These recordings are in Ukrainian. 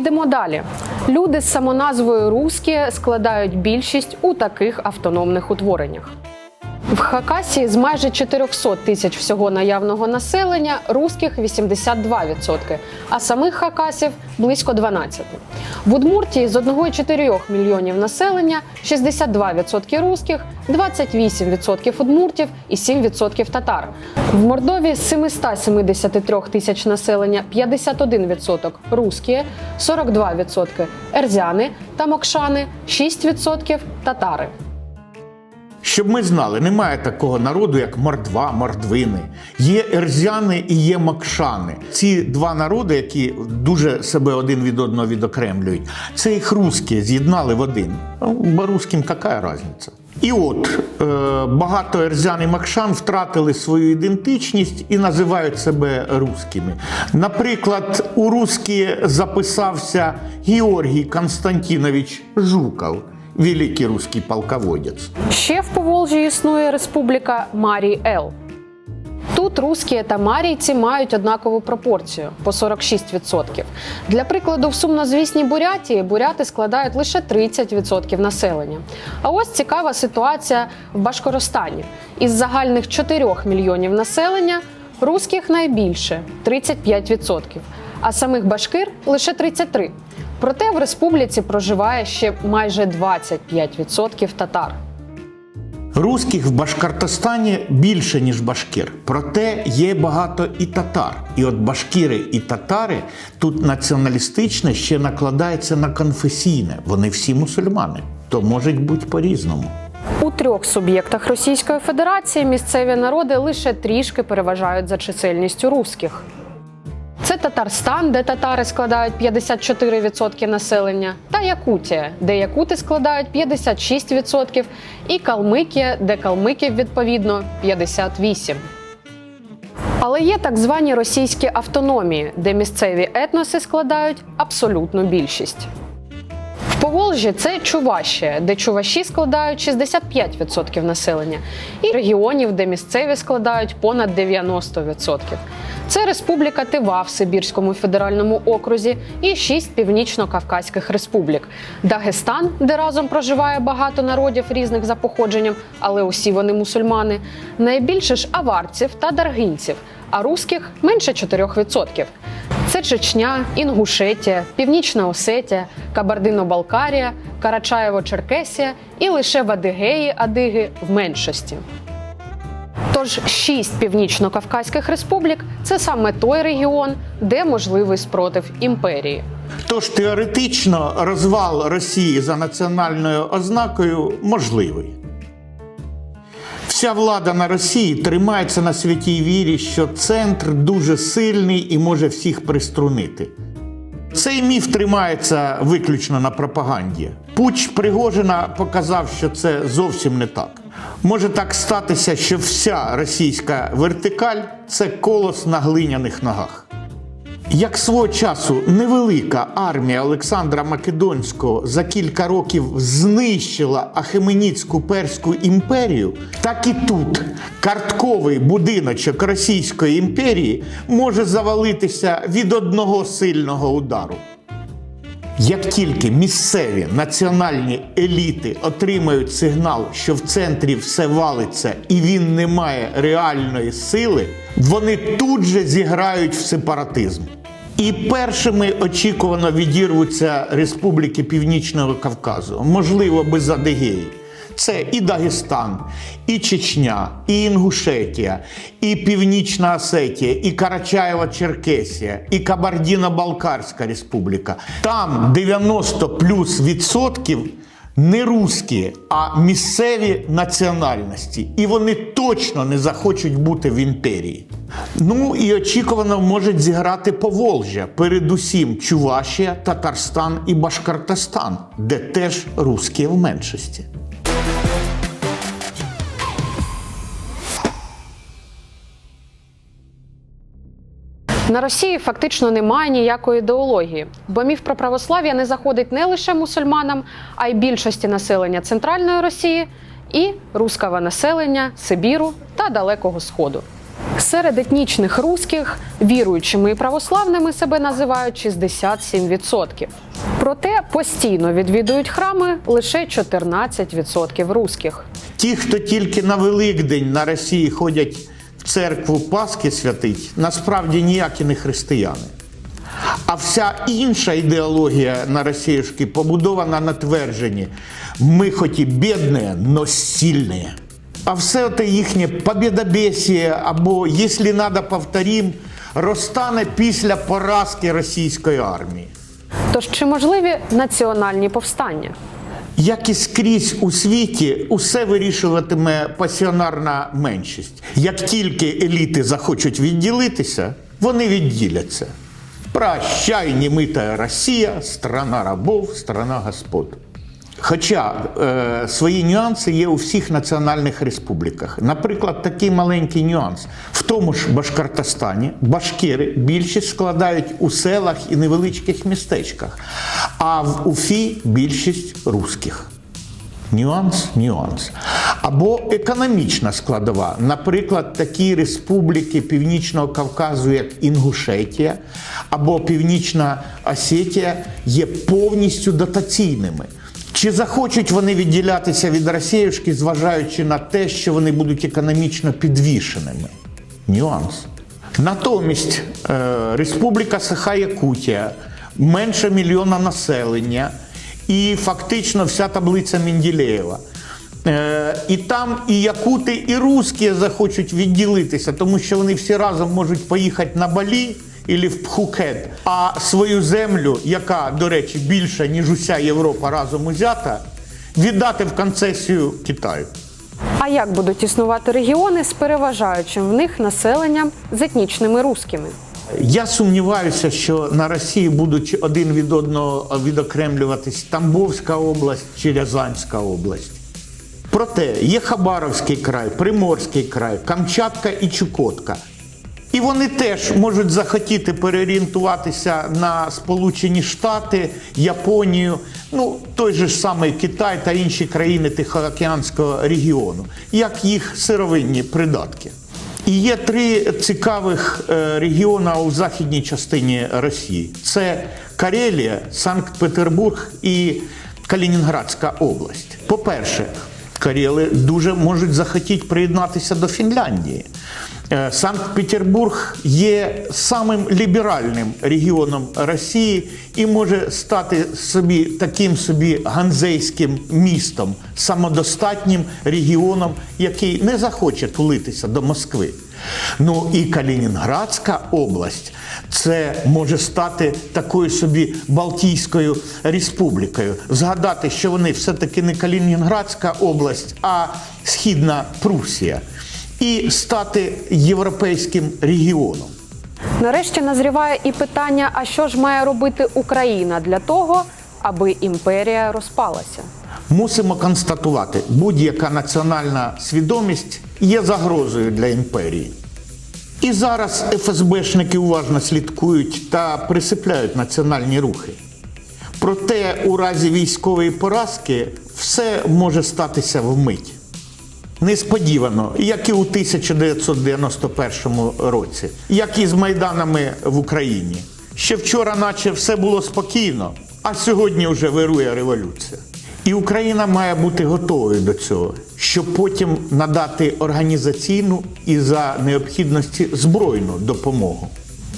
йдемо далі. Люди з самоназвою Руські складають більшість у таких автономних утвореннях. В Хакасії з майже 400 тисяч всього наявного населення русських 82%, а самих хакасів близько 12%. В Удмуртії з 1,4 мільйонів населення 62% русських, 28% удмуртів і 7% татар. В Мордові з 773 тисяч населення 51% русські, 42% ерзяни та мокшани, 6% татари. Щоб ми знали, немає такого народу, як мордва, мордвини. Є ерзяни і є макшани. Ці два народи, які дуже себе один від одного відокремлюють, це їх русські з'єднали в один. Ну, Бо русським яка різниця? І от е, багато ерзян і макшан втратили свою ідентичність і називають себе русскими. Наприклад, у русські записався Георгій Константинович Жуков, великий русський полководець. Ще в Поволжі існує республіка Марій Ел. Тут русські та марійці мають однакову пропорцію по 46%. Для прикладу, в сумнозвісній Бурятії буряти складають лише 30% населення. А ось цікава ситуація в Башкоростані. Із загальних 4 мільйонів населення русських найбільше 35%, а самих башкир лише 33%. Проте в республіці проживає ще майже 25% татар. Руських в Башкортостані більше, ніж башкир. Проте є багато і татар. І от башкири і татари тут націоналістичне ще накладається на конфесійне. Вони всі мусульмани. То може бути по-різному. У трьох суб'єктах Російської Федерації місцеві народи лише трішки переважають за чисельністю русських. Це Татарстан, де татари складають 54% населення, та Якутія, де якути складають 56%, і Калмикія, де калмиків відповідно 58%. Але є так звані російські автономії, де місцеві етноси складають абсолютну більшість. Поволжі це Чувашія, де чуваші складають 65% населення, і регіонів, де місцеві складають понад 90%. Це Республіка Тива в Сибірському федеральному окрузі і шість північно-кавказьких республік: Дагестан, де разом проживає багато народів різних за походженням, але усі вони мусульмани. Найбільше ж аварців та даргинців, а русських менше 4%. Це Чечня, Інгушетія, Північна Осетія, Кабардино-Балкарія, Карачаєво-Черкесія і лише в Адигеї Адиги в меншості. Тож шість північно-кавказьких республік це саме той регіон, де можливий спротив імперії. Тож теоретично розвал Росії за національною ознакою можливий. Вся влада на Росії тримається на святій вірі, що центр дуже сильний і може всіх приструнити. Цей міф тримається виключно на пропаганді. Пуч Пригожина показав, що це зовсім не так. Може так статися, що вся російська вертикаль це колос на глиняних ногах. Як свого часу невелика армія Олександра Македонського за кілька років знищила Ахеменітську перську імперію, так і тут картковий будиночок Російської імперії може завалитися від одного сильного удару. Як тільки місцеві національні еліти отримають сигнал, що в центрі все валиться і він не має реальної сили, вони тут же зіграють в сепаратизм. І першими очікувано відірвуться республіки Північного Кавказу, можливо, без Адигеї. Це і Дагестан, і Чечня, і Інгушетія, і Північна Осетія, і Карачаєва-Черкесія, і Кабардіно-Балкарська республіка. Там 90 плюс відсотків не русські, а місцеві національності. І вони точно не захочуть бути в імперії. Ну і очікувано можуть зіграти Поволжя, передусім Чувашія, Татарстан і Башкортостан, де теж русські в меншості. На Росії фактично немає ніякої ідеології, бо міф про православ'я не заходить не лише мусульманам, а й більшості населення центральної Росії і руского населення Сибіру та Далекого Сходу. Серед етнічних русських віруючими і православними себе називають 67%. Проте постійно відвідують храми лише 14% русських. Ті, хто тільки на Великдень на Росії ходять в церкву Пасхи святить, насправді ніякі не християни. А вся інша ідеологія на Росіюшки побудована на твердженні ми хоч і бідні, но сильні. А все це їхнє побєдобєсіє або, якщо треба, повторім, розтане після поразки російської армії. Тож чи можливі національні повстання? Як і скрізь у світі, усе вирішуватиме пасіонарна меншість. Як тільки еліти захочуть відділитися, вони відділяться. Прощай, немита Росія, страна рабов, страна господ. Хоча е, свої нюанси є у всіх національних республіках. Наприклад, такий маленький нюанс. В тому ж Башкортостані башкири більшість складають у селах і невеличких містечках, а в Уфі більшість русських. Нюанс, нюанс. Або економічна складова. Наприклад, такі республіки Північного Кавказу, як Інгушетія або Північна Осетія, є повністю дотаційними. Чи захочуть вони відділятися від Росіюшки, зважаючи на те, що вони будуть економічно підвішеними? Нюанс. Натомість е, Республіка Саха-Якутія менше мільйона населення і фактично вся таблиця Менділеєва. Е, і там і якути, і русські захочуть відділитися, тому що вони всі разом можуть поїхати на Балі або в Пхукет, а свою землю, яка, до речі, більша, ніж уся Європа разом узята, віддати в концесію Китаю. А як будуть існувати регіони з переважаючим в них населенням з етнічними русскими? Я сумніваюся, що на Росії будуть один від одного відокремлюватись Тамбовська область чи Рязанська область. Проте є Хабаровський край, Приморський край, Камчатка і Чукотка. І вони теж можуть захотіти переорієнтуватися на Сполучені Штати, Японію, ну той же ж самий Китай та інші країни Тихоокеанського регіону, як їх сировинні придатки. І є три цікавих е, регіони у західній частині Росії: це Карелія, Санкт-Петербург і Калінінградська область. По-перше, Карели дуже можуть захотіти приєднатися до Фінляндії. Е, Санкт-Петербург є самим ліберальним регіоном Росії і може стати собі таким собі ганзейським містом, самодостатнім регіоном, який не захоче тулитися до Москви. Ну і Калінінградська область це може стати такою собі Балтійською республікою. Згадати, що вони все-таки не Калінінградська область, а Східна Прусія і стати європейським регіоном. Нарешті назріває і питання: а що ж має робити Україна для того, аби імперія розпалася? Мусимо констатувати, будь-яка національна свідомість є загрозою для імперії. І зараз ФСБшники уважно слідкують та присипляють національні рухи. Проте у разі військової поразки все може статися вмить. Несподівано, як і у 1991 році, як і з майданами в Україні. Ще вчора, наче все було спокійно, а сьогодні вже вирує революція. І Україна має бути готовою до цього, щоб потім надати організаційну і за необхідності збройну допомогу.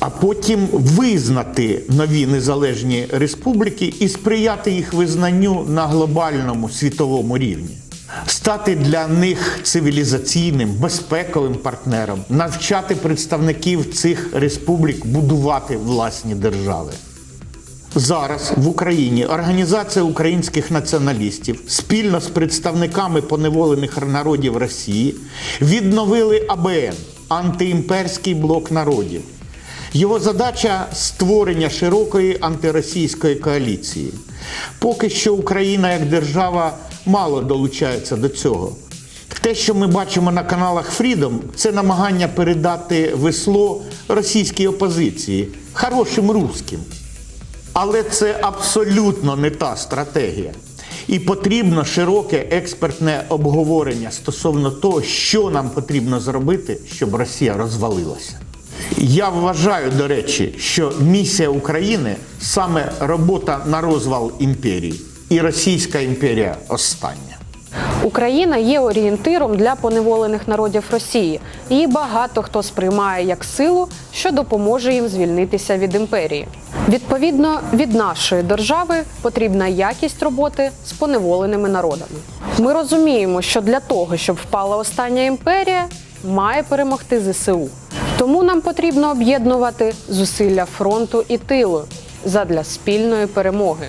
А потім визнати нові незалежні республіки і сприяти їх визнанню на глобальному світовому рівні стати для них цивілізаційним, безпековим партнером, навчати представників цих республік будувати власні держави. Зараз в Україні Організація українських націоналістів спільно з представниками поневолених народів Росії відновили АБН антиімперський блок народів. Його задача створення широкої антиросійської коаліції. Поки що Україна як держава мало долучається до цього. Те, що ми бачимо на каналах Freedom, це намагання передати весло російській опозиції, хорошим русським. Але це абсолютно не та стратегія. І потрібно широке експертне обговорення стосовно того, що нам потрібно зробити, щоб Росія розвалилася. Я вважаю, до речі, що місія України саме робота на розвал імперії, і Російська імперія остання. Україна є орієнтиром для поневолених народів Росії. Її багато хто сприймає як силу, що допоможе їм звільнитися від імперії. Відповідно, від нашої держави потрібна якість роботи з поневоленими народами. Ми розуміємо, що для того, щоб впала остання імперія, має перемогти ЗСУ. Тому нам потрібно об'єднувати зусилля фронту і тилу задля спільної перемоги.